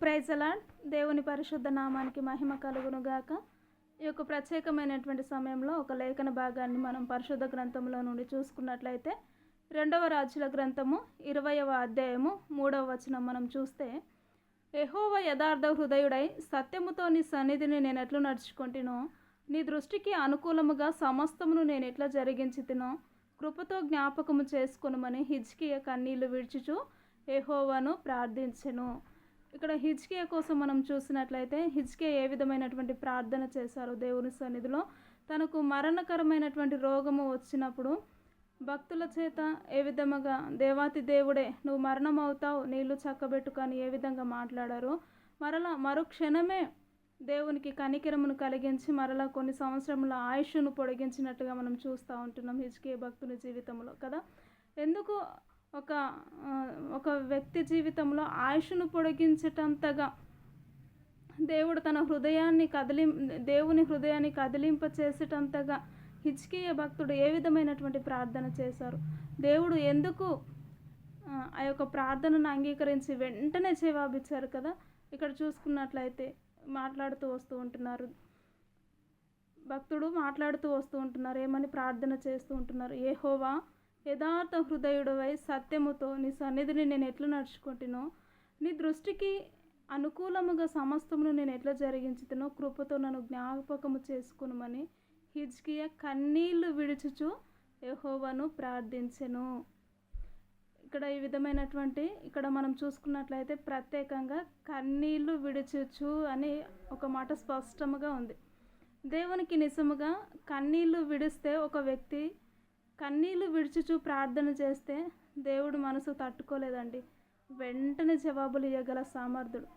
ప్రైజలాడ్ దేవుని పరిశుద్ధ నామానికి మహిమ కలుగును గాక ఈ యొక్క ప్రత్యేకమైనటువంటి సమయంలో ఒక లేఖన భాగాన్ని మనం పరిశుద్ధ గ్రంథంలో నుండి చూసుకున్నట్లయితే రెండవ రాజుల గ్రంథము ఇరవయవ అధ్యాయము మూడవ వచనం మనం చూస్తే ఎహోవ యథార్థ హృదయుడై సత్యముతో నీ సన్నిధిని నేను ఎట్లు నడుచుకుంటునో నీ దృష్టికి అనుకూలముగా సమస్తమును నేను ఎట్లా జరిగించితినో కృపతో జ్ఞాపకము చేసుకునమని హిజ్కియ కన్నీళ్ళు విడిచుచు ఎహోవాను ప్రార్థించెను. ఇక్కడ హిజ్కియా కోసం మనం చూసినట్లయితే హిజ్కియా ఏ విధమైనటువంటి ప్రార్థన చేశారో దేవుని సన్నిధిలో? తనకు మరణకరమైనటువంటి రోగము వచ్చినప్పుడు భక్తుల చేత ఏ విధముగా దేవాతి దేవుడే నువ్వు మరణం అవుతావు నీళ్ళు చక్కబెట్టుకొని ఏ విధంగా మాట్లాడారో? మరలా మరో క్షణమే దేవునికి కనికిరమును కలిగించి మరలా కొన్ని సంవత్సరముల ఆయుష్ను పొడిగించినట్టుగా మనం చూస్తూ ఉంటున్నాం హిజ్కే భక్తుని జీవితంలో కదా? ఎందుకు ఒక ఒక వ్యక్తి జీవితంలో ఆయుష్ను పొడిగించేటంతగా దేవుడు తన హృదయాన్ని కదిలి దేవుని హృదయాన్ని కదిలింప చేసేటంతగా హిచ్కియ భక్తుడు ఏ విధమైనటువంటి ప్రార్థన చేశారు? దేవుడు ఎందుకు ఆ, ఆ యొక్క ప్రార్థనను అంగీకరించి వెంటనే జవాబిచ్చారు కదా? ఇక్కడ చూసుకున్నట్లయితే మాట్లాడుతూ వస్తూ ఉంటున్నారు. భక్తుడు మాట్లాడుతూ వస్తూ ఉంటున్నారు ఏమని ప్రార్థన చేస్తూ ఉంటున్నారు? ఏహోవా యథార్థ హృదయుడవై సత్యముతో నీ సన్నిధిని నేను ఎట్లా నడుచుకుంటునో నీ దృష్టికి అనుకూలముగా సమస్తమును నేను ఎట్లా జరిగించుతునో కృపతో నన్ను జ్ఞాపకము చేసుకునమని హిజ్కియా కన్నీళ్ళు విడుచుచు యహోవను ప్రార్థించెను. ఇక్కడ ఈ విధమైనటువంటి ఇక్కడ మనం చూసుకున్నట్లయితే ప్రత్యేకంగా కన్నీళ్ళు విడుచుచు అని ఒక మాట స్పష్టముగా ఉంది. దేవునికి నిజముగా కన్నీళ్ళు విడిస్తే ఒక వ్యక్తి కన్నీళ్ళు విడుచుచు ప్రార్థన చేస్తే దేవుడు మనసు తట్టుకోలేదండి. వెంటనే జవాబులు ఇవ్వగల సామర్థ్యుడు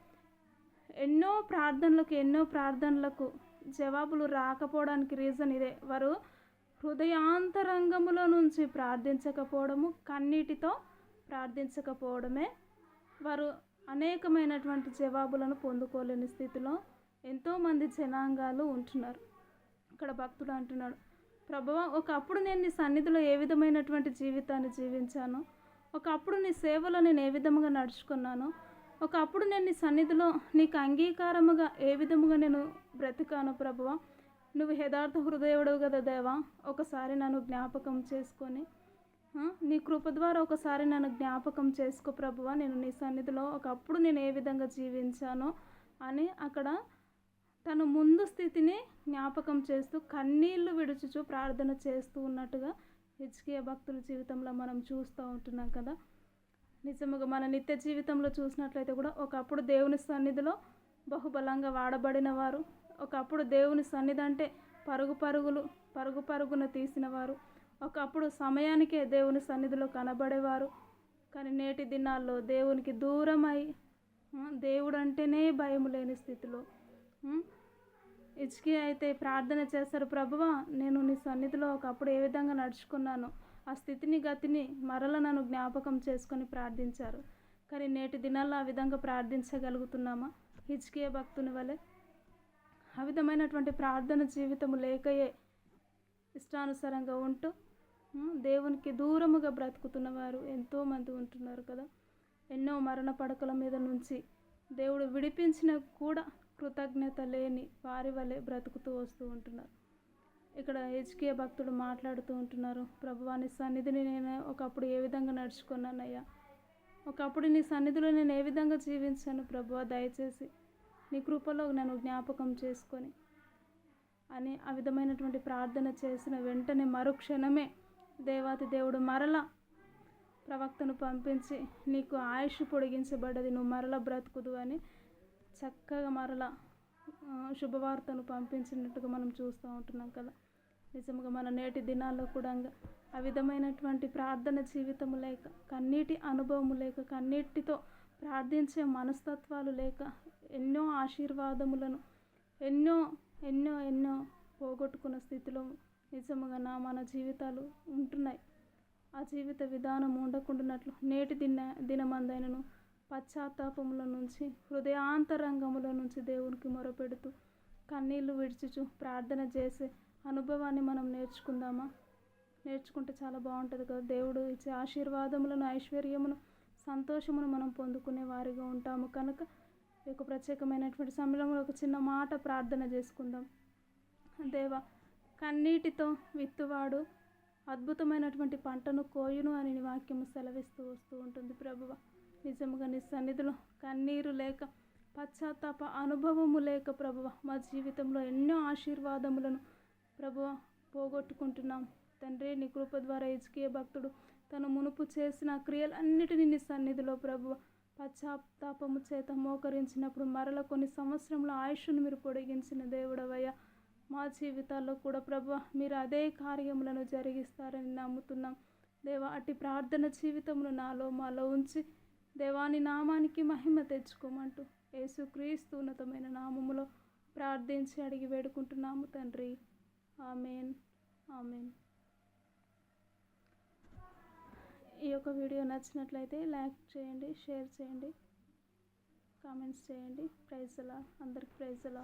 ఎన్నో ప్రార్థనలకు ఎన్నో ప్రార్థనలకు జవాబులు రాకపోవడానికి రీజన్ ఇదే. వారు హృదయాంతరంగములో నుంచి ప్రార్థించకపోవడము కన్నీటితో ప్రార్థించకపోవడమే వారు అనేకమైనటువంటి జవాబులను పొందుకోలేని స్థితిలో ఎంతోమంది జనాంగాలు ఉంటున్నారు. ఇక్కడ భక్తుడు అంటున్నాడు ప్రభువ ఒకప్పుడు నేను నీ సన్నిధిలో ఏ విధమైనటువంటి జీవితాన్ని జీవించాను? ఒకప్పుడు నీ సేవలో నేను ఏ విధముగా నడుచుకున్నాను? ఒకప్పుడు నేను నీ సన్నిధిలో నీకు అంగీకారముగా ఏ విధముగా నేను బ్రతికాను ప్రభువ నువ్వు యథార్థ హృదయుడు కదా దేవా? ఒకసారి నన్ను జ్ఞాపకం చేసుకొని నీ కృప ద్వారా ఒకసారి నన్ను జ్ఞాపకం చేసుకో ప్రభువ నేను నీ సన్నిధిలో ఒకప్పుడు నేను ఏ విధంగా జీవించానో అని అక్కడ తను ముందు స్థితిని జ్ఞాపకం చేస్తూ కన్నీళ్ళు విడుచుచు ప్రార్థన చేస్తూ ఉన్నట్టుగా హెచ్కే భక్తుల జీవితంలో మనం చూస్తూ ఉంటున్నాం కదా. నిజముగా మన నిత్య జీవితంలో చూసినట్లయితే కూడా ఒకప్పుడు దేవుని సన్నిధిలో బహుబలంగా వాడబడిన వారు ఒకప్పుడు దేవుని సన్నిధి అంటే పరుగు పరుగులు పరుగు పరుగున తీసిన వారు ఒకప్పుడు సమయానికే దేవుని సన్నిధిలో కనబడేవారు. కానీ నేటి దినాల్లో దేవునికి దూరమై దేవుడంటేనే భయం లేని స్థితిలో ఇచ్కి అయితే ప్రార్థన చేస్తారు ప్రభువా నేను నీ సన్నిధిలో ఒకప్పుడు ఏ విధంగా నడుచుకున్నాను ఆ స్థితిని గతిని మరల నన్ను జ్ఞాపకం చేసుకొని ప్రార్థించారు. కానీ నేటి దినాల్లో ఆ విధంగా ప్రార్థించగలుగుతున్నామా? హిజ్కియా భక్తుని వలె. ఆ విధమైనటువంటి ప్రార్థన జీవితము లేకయే ఇష్టానుసారంగా ఉంటూ దేవునికి దూరముగా బ్రతుకుతున్న వారు ఎంతోమంది ఉంటున్నారు కదా. ఎన్నో మరణ పడకల మీద నుంచి దేవుడు విడిపించిన కూడా కృతజ్ఞత లేని వారి వలె బ్రతుకుతూ వస్తూ ఉంటున్నారు. ఇక్కడ హెచ్కే భక్తుడు మాట్లాడుతూ ఉంటున్నారు. ప్రభువా నీ సన్నిధిని నేను ఒకప్పుడు ఏ విధంగా నడుచుకున్నానయ్యా? ఒకప్పుడు నీ సన్నిధిలో నేను ఏ విధంగా జీవించాను ప్రభువా దయచేసి నీ కృపలో నన్ను జ్ఞాపకం చేసుకొని అని ఆ విధమైనటువంటి ప్రార్థన చేసిన వెంటనే మరుక్షణమే దేవాతి దేవుడు మరల ప్రవక్తను పంపించి నీకు ఆయుష్ పొడిగించబడ్డది నువ్వు మరల బ్రతుకుదు అని చక్కగా మరల శుభవార్తను పంపించినట్టుగా మనం చూస్తూ ఉంటున్నాం కదా. నిజంగా మన నేటి దినాల్లో కూడా ఆ విధమైనటువంటి ప్రార్థన జీవితము లేక కన్నీటి అనుభవము లేక కన్నీటితో ప్రార్థించే మనస్తత్వాలు లేక ఎన్నో ఆశీర్వాదములను ఎన్నో ఎన్నో ఎన్నో పోగొట్టుకున్న స్థితిలో నిజముగా నా మన జీవితాలు ఉంటున్నాయి. ఆ జీవిత విధానం ఉండకుండానట్లు నేటి దిన దినమందైనను పశ్చాత్తాపముల నుంచి హృదయాంతరంగముల నుంచి దేవునికి మొరపెడుతూ కన్నీళ్ళు విడిచిచు ప్రార్థన చేసే అనుభవాన్ని మనం నేర్చుకుందామా? నేర్చుకుంటే చాలా బాగుంటుంది కదా. దేవుడు ఇచ్చే ఆశీర్వాదములను ఐశ్వర్యమును సంతోషమును మనం పొందుకునే వారిగా ఉంటాము. కనుక ఈ యొక్క ప్రత్యేకమైనటువంటి సమయంలో ఒక చిన్న మాట ప్రార్థన చేసుకుందాం. దేవా కన్నీటితో విత్తువాడు అద్భుతమైనటువంటి పంటను కోయును అని వాక్యము సెలవిస్తూ వస్తూ ఉంటుంది. ప్రభువ నిజముగా నీ సన్నిధిలో కన్నీరు లేక పశ్చాత్తాప అనుభవము లేక ప్రభువ మా జీవితంలో ఎన్నో ఆశీర్వాదములను ప్రభువ పోగొట్టుకుంటున్నాం. తండ్రి నీ కృప ద్వారా ఇజ్కియ భక్తుడు తను మునుపు చేసిన క్రియలన్నిటినీ నీ సన్నిధిలో ప్రభువ పశ్చాత్తాపము చేత మోకరించినప్పుడు మరల కొన్ని సంవత్సరంలో ఆయుష్ను మీరు పొడిగించిన దేవుడవయ్య మా జీవితాల్లో కూడా ప్రభు మీరు అదే కార్యములను జరిగిస్తారని నమ్ముతున్నాం. దేవా అట్టి ప్రార్థన జీవితమును నాలో మాలో ఉంచి దేవాని నామానికి మహిమ తెచ్చుకోమంటూ యేసుక్రీస్తు ఉన్నతమైన నామములో ప్రార్థించి అడిగి వేడుకుంటున్నాము తండ్రి. ఆమెన్. ఆమెన్. ఈ యొక్క వీడియో నచ్చినట్లయితే లైక్ చేయండి షేర్ చేయండి కామెంట్స్ చేయండి. ప్రైజ్ అలా అందరికి ప్రైజ్ అలా